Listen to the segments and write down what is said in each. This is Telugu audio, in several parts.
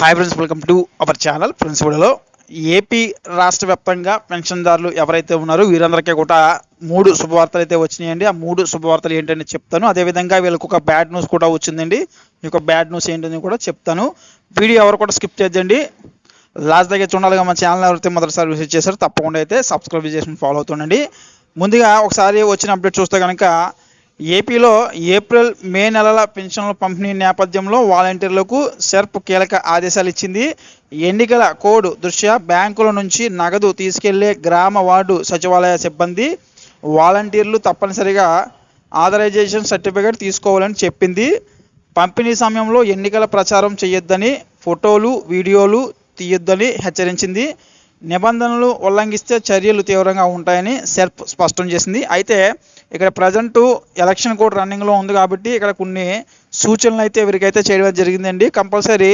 Hi friends welcome to our channel friends వీడియోలో ఏపీ రాష్ట్ర వ్యాప్తంగా పెన్షన్దారులు ఎవరైతే ఉన్నారో వీరందరికీ కూడా మూడు శుభవార్తలు అయితే వచ్చినాయండి. ఆ మూడు శుభవార్తలు ఏంటని చెప్తాను. అదేవిధంగా వీళ్ళకి ఒక బ్యాడ్ న్యూస్ కూడా వచ్చిందండి. ఈ యొక్క బ్యాడ్ న్యూస్ ఏంటని కూడా చెప్తాను. వీడియో ఎవరు కూడా స్కిప్ చేద్దండి లాస్ట్ దగ్గర చూడాలిగా మన ఛానల్ ఎవరైతే మొదటిసారి విజిట్ చేశారో తప్పకుండా అయితే సబ్స్క్రైబ్ చేసి ఫాలో అవుతుండండి. ముందుగా ఒకసారి వచ్చిన అప్డేట్ చూస్తే కనుక ఏపీలో ఏప్రిల్ మే నెలల పెన్షన్ల పంపిణీ నేపథ్యంలో వాలంటీర్లకు సెర్ప్ కీలక ఆదేశాలు ఇచ్చింది. ఎన్నికల కోడ్ దృష్ట్యా బ్యాంకుల నుంచి నగదు తీసుకెళ్ళే గ్రామ వార్డు సచివాలయ సిబ్బంది వాలంటీర్లు తప్పనిసరిగా ఆథరైజేషన్ సర్టిఫికేట్ తీసుకోవాలని చెప్పింది. పంపిణీ సమయంలో ఎన్నికల ప్రచారం చేయొద్దని ఫోటోలు వీడియోలు తీయొద్దని హెచ్చరించింది. నిబంధనలు ఉల్లంఘిస్తే చర్యలు తీవ్రంగా ఉంటాయని సెర్ప్ స్పష్టం చేసింది. అయితే ఇక్కడ ప్రజెంట్ ఎలక్షన్ కోడ్ రన్నింగ్లో ఉంది కాబట్టి ఇక్కడ కొన్ని సూచనలు అయితే వీరికైతే చేయడం జరిగిందండి. కంపల్సరీ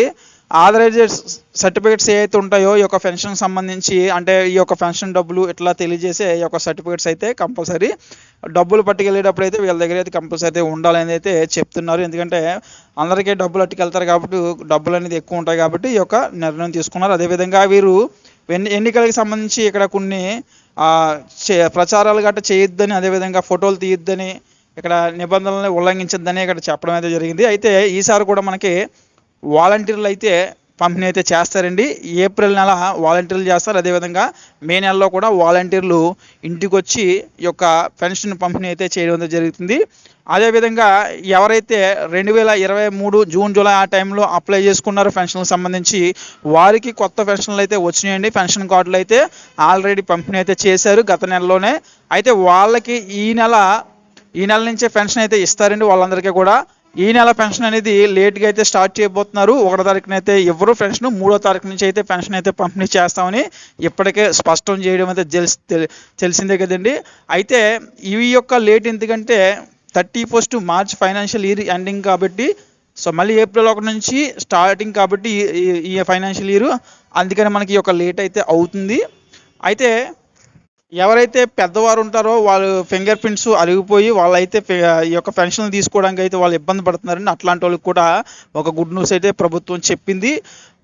ఆథరైజేడ్ సర్టిఫికేట్స్ ఏవైతే ఉంటాయో ఈ యొక్క పెన్షన్ సంబంధించి అంటే ఈ యొక్క పెన్షన్ డబ్బులు ఇట్లా తెలియజేసే ఈ యొక్క సర్టిఫికేట్స్ అయితే కంపల్సరీ డబ్బులు పట్టుకెళ్ళేటప్పుడు అయితే వీళ్ళ దగ్గర అయితే కంపల్సరీ అయితే ఉండాలని అయితే చెప్తున్నారు. ఎందుకంటే అందరికీ డబ్బులు అట్టుకెళ్తారు కాబట్టి డబ్బులు అనేది ఎక్కువ ఉంటాయి కాబట్టి ఈ యొక్క నిర్ణయం తీసుకున్నారు. అదేవిధంగా వీరు ఎన్ని ఎన్నికలకు సంబంధించి ఇక్కడ కొన్ని చే- ప్రచారాలు గట్రా చేయొద్దని అదేవిధంగా ఫోటోలు తీయొద్దని ఇక్కడ నిబంధనలను ఉల్లంఘించొద్దని ఇక్కడ చెప్పడం అయితే జరిగింది. అయితే ఈసారి కూడా మనకి వాలంటీర్లు అయితే పంపిణీ అయితే చేస్తారండి. ఏప్రిల్ నెల వాలంటీర్లు చేస్తారు. అదేవిధంగా మే నెలలో కూడా వాలంటీర్లు ఇంటికి వచ్చి ఈ యొక్క పెన్షన్ పంపిణీ అయితే చేయడం జరుగుతుంది. అదేవిధంగా ఎవరైతే రెండు వేల ఇరవై మూడు జూన్ జూలై ఆ టైంలో అప్లై చేసుకున్నారో పెన్షన్లకు సంబంధించి వారికి కొత్త పెన్షన్లు అయితే వచ్చినాయండి. పెన్షన్ కార్డులు అయితే ఆల్రెడీ పంపిణీ అయితే చేశారు గత నెలలోనే. అయితే వాళ్ళకి ఈ నెల ఈ నెల నుంచే పెన్షన్ అయితే ఇస్తారండి వాళ్ళందరికీ కూడా. ఈ నెల పెన్షన్ అనేది లేట్గా అయితే స్టార్ట్ చేయబోతున్నారు. ఒకటో తారీఖున అయితే ఎవరు పెన్షన్ మూడో తారీఖు నుంచి అయితే పెన్షన్ అయితే పంపిణీ చేస్తామని ఇప్పటికే స్పష్టం చేయడం అయితే తెలిసి తెలి- తెలిసిందే కదండి. అయితే ఈ యొక్క లేట్ ఎందుకంటే thirty first March financial year ending కాబట్టి సో మళ్ళీ ఏప్రిల్ ఒకటి నుంచి స్టార్టింగ్ కాబట్టి ఈ ఫైనాన్షియల్ ఇయర్. అందుకని మనకి ఈ యొక్క లేట్ అయితే అవుతుంది. అయితే ఎవరైతే పెద్దవారు ఉంటారో వాళ్ళు ఫింగర్ ప్రింట్స్ అరిగిపోయి వాళ్ళైతే ఈ యొక్క పెన్షన్లు తీసుకోవడానికి అయితే వాళ్ళు ఇబ్బంది పడుతున్నారని అట్లాంటి వాళ్ళకి కూడా ఒక గుడ్ న్యూస్ అయితే ప్రభుత్వం చెప్పింది.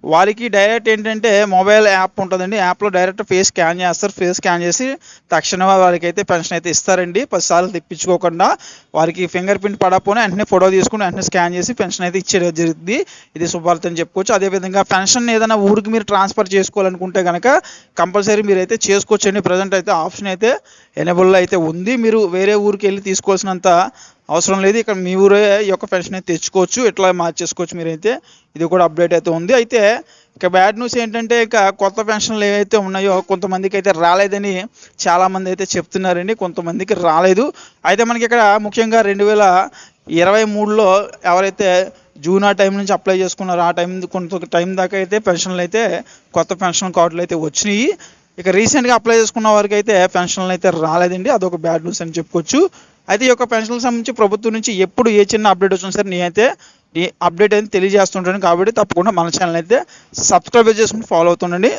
వారికి డైరెక్ట్ ఏంటంటే మొబైల్ యాప్ ఉంటుందండి. యాప్లో డైరెక్ట్ ఫేస్ స్కాన్ చేస్తారు. ఫేస్ స్కాన్ చేసి తక్షణమే వారికి అయితే పెన్షన్ అయితే ఇస్తారండి. పదిసార్లు తెప్పించుకోకుండా వారికి ఫింగర్ ప్రింట్ పడకపోయినా వెంటనే ఫోటో తీసుకుని వెంటనే స్కాన్ చేసి పెన్షన్ అయితే ఇచ్చేయడం జరుగుతుంది ఇది శుభార్త అని చెప్పుకోవచ్చు. అదేవిధంగా పెన్షన్ ఏదైనా ఊరికి మీరు ట్రాన్స్ఫర్ చేసుకోవాలనుకుంటే కనుక కంపల్సరీ మీరు అయితే చేసుకోవచ్చండి. ప్రజెంట్ అయితే ఆప్షన్ అయితే ఎనేబుల్ అయితే ఉంది. మీరు వేరే ఊరికి వెళ్ళి తీసుకోవాల్సినంత అవసరం లేదు. ఇక్కడ మీ ఊరే యొక్క పెన్షన్ అయితే తెచ్చుకోవచ్చు. ఇట్లా మార్చేసుకోవచ్చు మీరైతే? ఇది కూడా అప్డేట్ అయితే ఉంది. అయితే ఇక బ్యాడ్ న్యూస్ ఏంటంటే ఇక కొత్త పెన్షన్లు ఏవైతే ఉన్నాయో కొంతమందికి అయితే రాలేదని చాలామంది అయితే చెప్తున్నారండి. కొంతమందికి రాలేదు. అయితే మనకి ఇక్కడ ముఖ్యంగా రెండు వేల ఇరవై మూడులో ఎవరైతే జూన్ ఆ టైం నుంచి అప్లై చేసుకున్నారో ఆ టైం కొంత టైం దాకా అయితే పెన్షన్లు అయితే కొత్త పెన్షన్ కార్డులు అయితే వచ్చినాయి. ఇక రీసెంట్గా అప్లై చేసుకున్న వారికి అయితే పెన్షన్లు అయితే రాలేదండి. అదొక బ్యాడ్ న్యూస్ అని చెప్పుకోవచ్చు. అయితే ఈ యొక్క పెన్షన్లకు సంబంధించి ప్రభుత్వం నుంచి ఎప్పుడు ఏ చిన్న అప్డేట్ వచ్చినా సరే నేనైతే అప్డేట్ అయితే తెలియజేస్తుంటాను కాబట్టి తప్పకుండా మన ఛానల్ అయితే సబ్స్క్రైబ్ చేసుకుని ఫాలో అవుతుండండి.